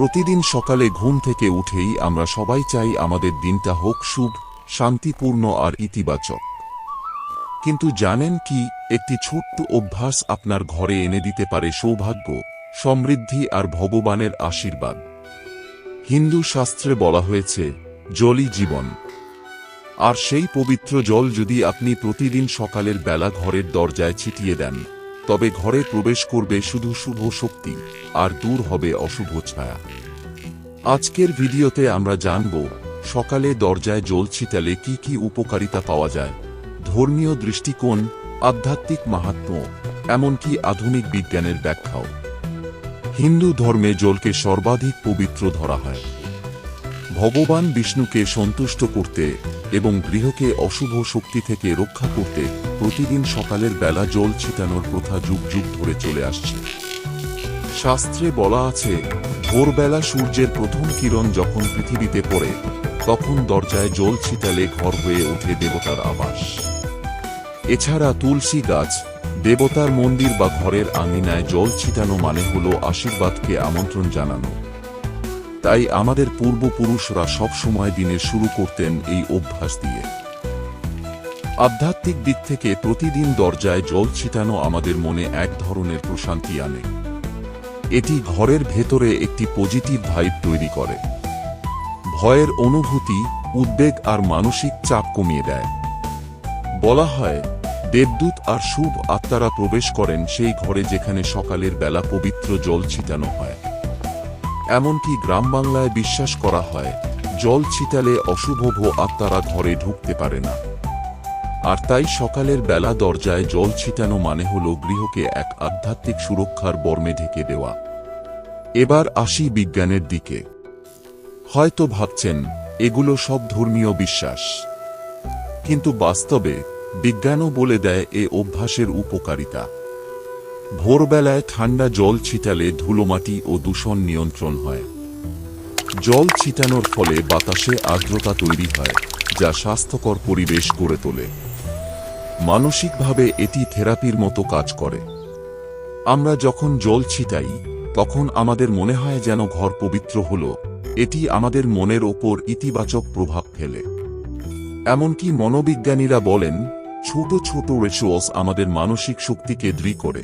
প্রতিদিন সকালে ঘুম থেকে উঠেই আমরা সবাই চাই আমাদের দিনটা হোক শুভ, শান্তিপূর্ণ আর ইতিবাচক। কিন্তু জানেন কি, একটি ছোট্ট অভ্যাস আপনার ঘরে এনে দিতে পারে সৌভাগ্য, সমৃদ্ধি আর ভগবানের আশীর্বাদ। হিন্দু শাস্ত্রে বলা হয়েছে জলই জীবন। আর সেই পবিত্র জল যদি আপনি প্রতিদিন সকালের বেলা ঘরের দরজায় ছিটিয়ে দেন তবে ঘরে প্রবেশ করবে শুধু শুভ শক্তি, আর দূর হবে অশুভ ছায়া। আজকের ভিডিওতে আমরা জানব, সকালে দরজায় জল ছিটালে কি কি উপকারিতা পাওয়া যায়, ধর্মীয় দৃষ্টিকোণ, আধ্যাত্মিক মাহাত্ম্য এমনকি আধুনিক বিজ্ঞানের ব্যাখ্যাও। হিন্দু ধর্মে জলকে সর্বাধিক পবিত্র ধরা হয়। ভগবান বিষ্ণুকে সন্তুষ্ট করতে এবং গৃহকে অশুভ শক্তি থেকে রক্ষা করতে প্রতিদিন সকালের বেলা জল ছিটানোর প্রথা যুগ যুগ ধরে চলে আসছে। শাস্ত্রে বলা আছে, ভোরবেলা সূর্যের প্রথম কিরণ যখন পৃথিবীতে পড়ে, তখন দরজায় জল ছিটালে ঘর হয়ে ওঠে দেবতার আবাস। এছাড়া তুলসী গাছ, দেবতার মন্দির বা ঘরের আঙিনায় জল ছিটানো মানে হল আশীর্বাদকে আমন্ত্রণ জানানো। তাই আমাদের পূর্বপুরুষরা সব সময় দিনের শুরু করতেন এই অভ্যাস দিয়ে। আধ্যাত্মিক দিক থেকে প্রতিদিন দরজায় জল ছিটানো আমাদের মনে এক ধরনের প্রশান্তি আনে। এটি ঘরের ভেতরে একটি পজিটিভ ভাইব তৈরি করে। ভয়ের অনুভূতি, উদ্বেগ আর মানসিক চাপ কমিয়ে দেয়। বলা হয়, দেবদূত আর শুভ আত্মারা প্রবেশ করেন সেই ঘরে যেখানে সকালের বেলা পবিত্র জল ছিটানো হয়। এমনকি গ্রাম বাংলায় বিশ্বাস করা হয়, জল ছিটালে অশুভ ভো আত্মারা ঘরে ঢুকতে পারে না। আর তাই সকালের বেলা দরজায় জল ছিটানো মানে হল গৃহকে এক আধ্যাত্মিক সুরক্ষার বর্মে ঢেকে দেওয়া। এবার আসি বিজ্ঞানের দিকে। হয়তো ভাবছেন, এগুলো সব ধর্মীয় বিশ্বাস। কিন্তু বাস্তবে বিজ্ঞানও বলে দেয় এ অভ্যাসের উপকারিতা। ভোরবেলায় ঠান্ডা জল ছিটালে ধুলোমাটি ও দূষণ নিয়ন্ত্রণ হয়। জল ছিটানোর ফলে বাতাসে আর্দ্রতা তৈরি হয়, যা স্বাস্থ্যকর পরিবেশ গড়ে তোলে। মানসিকভাবে এটি থেরাপির মতো কাজ করে। আমরা যখন জল ছিটাই, তখন আমাদের মনে হয় যেন ঘর পবিত্র হল, এটি আমাদের মনের ওপর ইতিবাচক প্রভাব ফেলে। এমনকি মনোবিজ্ঞানীরা বলেন, ছোট ছোট রেচুয়ালস আমাদের মানসিক শক্তিকে দৃঢ় করে।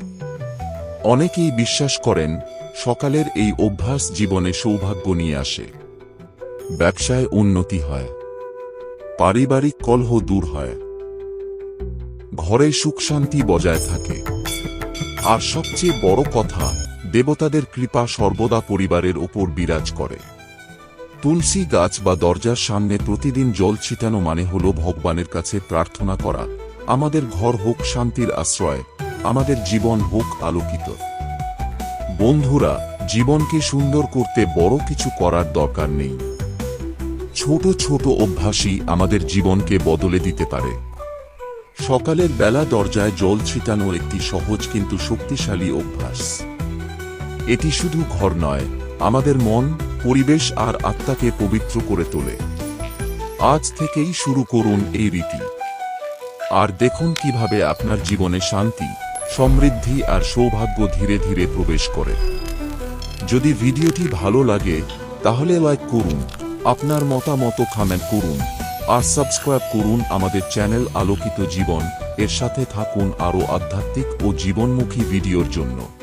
অনেকেই বিশ্বাস করেন, সকালের এই অভ্যাস জীবনে সৌভাগ্য নিয়ে আসে। ব্যবসায় উন্নতি হয়। পারিবারিক কলহ দূর হয়। ঘরে সুখ শান্তি বজায় থাকে। আর সবচেয়ে বড় কথা, দেবতাদের কৃপা সর্বদা পরিবারের ওপর বিরাজ করে। তুলসী গাছ বা দরজার সামনে প্রতিদিন জল ছিটানো মানে হল ভগবানের কাছে প্রার্থনা করা। আমাদের ঘর হোক শান্তির আশ্রয় আমাদের জীবন হোক আলোকিত। বন্ধুরা, জীবনকে সুন্দর করতে বড় কিছু করার দরকার নেই। ছোট ছোট অভ্যাসই আমাদের জীবনকে বদলে দিতে পারে। সকালের বেলা দরজায় জল ছিটানো একটি সহজ কিন্তু শক্তিশালী অভ্যাস। এটি শুধু ঘর নয়, আমাদের মন, পরিবেশ আর আত্মাকে পবিত্র করে তোলে। আজ থেকেই শুরু করুন এই রীতি। আর দেখুন কীভাবে আপনার জীবনে শান্তি সমৃদ্ধি আর সৌভাগ্য ধীরে ধীরে প্রবেশ করে। যদি ভিডিওটি ভালো লাগে, তাহলে লাইক করুন, আপনার মতামত কমেন্ট করুন, আর সাবস্ক্রাইব করুন আমাদের চ্যানেল আলোকিত জীবন, এর সাথে থাকুন আরও আধ্যাত্মিক ও জীবনমুখী ভিডিওর জন্য।